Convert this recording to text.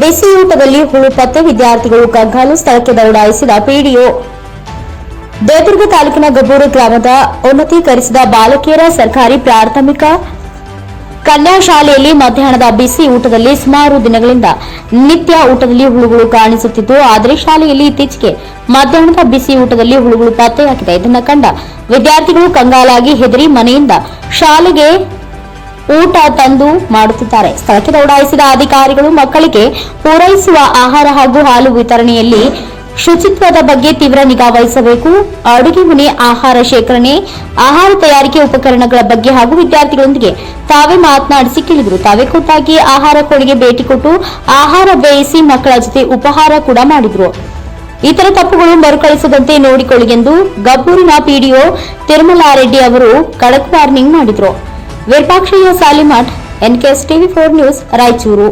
ಬಿಸಿಯೂಟದಲ್ಲಿ ಹುಳು ಪತ್ತೆ ವಿದ್ಯಾರ್ಥಿಗಳು ಕಗ್ಗಾಲು ಸ್ಥಳಕ್ಕೆ ದೌಡಾಯಿಸಿದ ಪಿಡಿಒ ದೇವದುರ್ಗ ತಾಲೂಕಿನ ಗಬ್ಬೂರು ಗ್ರಾಮದ ಉನ್ನತೀಕರಿಸಿದ ಬಾಲಕಿಯರ ಸರ್ಕಾರಿ ಪ್ರಾಥಮಿಕ ಕನ್ಯಾ ಶಾಲೆಯಲ್ಲಿ ಮಧ್ಯಾಹ್ನದ ಬಿಸಿ ಊಟದಲ್ಲಿ ಸುಮಾರು ದಿನಗಳಿಂದ ನಿತ್ಯ ಊಟದಲ್ಲಿ ಹುಳುಗಳು ಕಾಣಿಸುತ್ತಿದ್ದು, ಆದರೆ ಶಾಲೆಯಲ್ಲಿ ಇತ್ತೀಚೆಗೆ ಮಧ್ಯಾಹ್ನದ ಬಿಸಿ ಊಟದಲ್ಲಿ ಹುಳುಗಳು ಪತ್ತೆಯಾಗಿದೆ. ಇದನ್ನು ಕಂಡ ವಿದ್ಯಾರ್ಥಿಗಳು ಕಂಗಾಲಾಗಿ ಹೆದರಿ ಮನೆಯಿಂದ ಶಾಲೆಗೆ ಊಟ ತಂದು ಮಾಡುತ್ತಿದ್ದಾರೆ. ಸ್ಥಳಕ್ಕೆ ದೌಡಾಯಿಸಿದ ಅಧಿಕಾರಿಗಳು ಮಕ್ಕಳಿಗೆ ಪೂರೈಸುವ ಆಹಾರ ಹಾಗೂ ಹಾಲು ವಿತರಣೆಯಲ್ಲಿ ಶುಚಿತ್ವದ ಬಗ್ಗೆ ತೀವ್ರ ನಿಗಾ ವಹಿಸಬೇಕು. ಅಡುಗೆ ಮನೆ ಆಹಾರ ಶೇಖರಣೆ, ಆಹಾರ ತಯಾರಿಕೆ ಉಪಕರಣಗಳ ಬಗ್ಗೆ ಹಾಗೂ ವಿದ್ಯಾರ್ಥಿಗಳೊಂದಿಗೆ ತಾವೇ ಮಾತನಾಡಿಸಿ ಕೇಳಿದರು. ತಾವೇ ಕೊಟ್ಟಾಗಿ ಆಹಾರ ಕೊಡುಗೆ ಭೇಟಿ ಕೊಟ್ಟು ಆಹಾರ ಬೇಯಿಸಿ ಮಕ್ಕಳ ಜೊತೆ ಉಪಹಾರ ಕೂಡ ಮಾಡಿದ್ರು. ಇತರ ತಪ್ಪುಗಳು ಮರುಕಳಿಸದಂತೆ ನೋಡಿಕೊಳ್ಳಿ ಎಂದು ಗಬ್ಬೂರಿನ ಪಿಡಿಒ ತಿರುಮಲಾರೆಡ್ಡಿ ಅವರು ಕಡಕ್ ವಾರ್ನಿಂಗ್ ಮಾಡಿದ್ರು. Virupakshayya Salimath NKS TV four news Raichur.